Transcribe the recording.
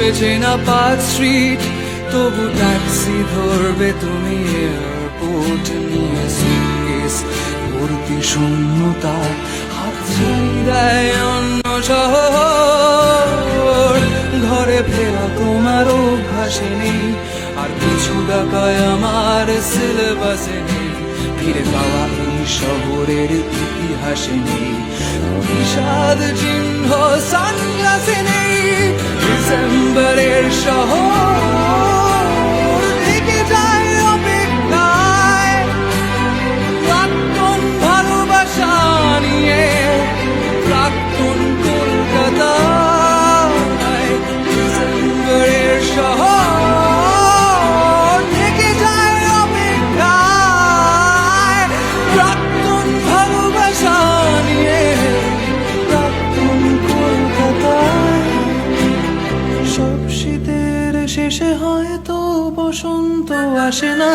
আসবে চেনা পাঁচ স্ট্রিট তবু ট্যাক্সি ধরবে তুমি এয়ারপোর্ট নিয়ে সুটকেস ভর্তি শূন্যতা হাত দেয় অন্য শহর। ঘরে ফেরা তোমার অভ্যাসে নেই, আর কিছু টাকায় আমার সিলেবাসে নেই। ফিরে পাওয়া এই শহরের ইতিহাসে নেই। বিষাদ চিহ্ন সানগ্লাসে নেই। 守候 শীতের শেষে হয়তো বসন্ত আসে না।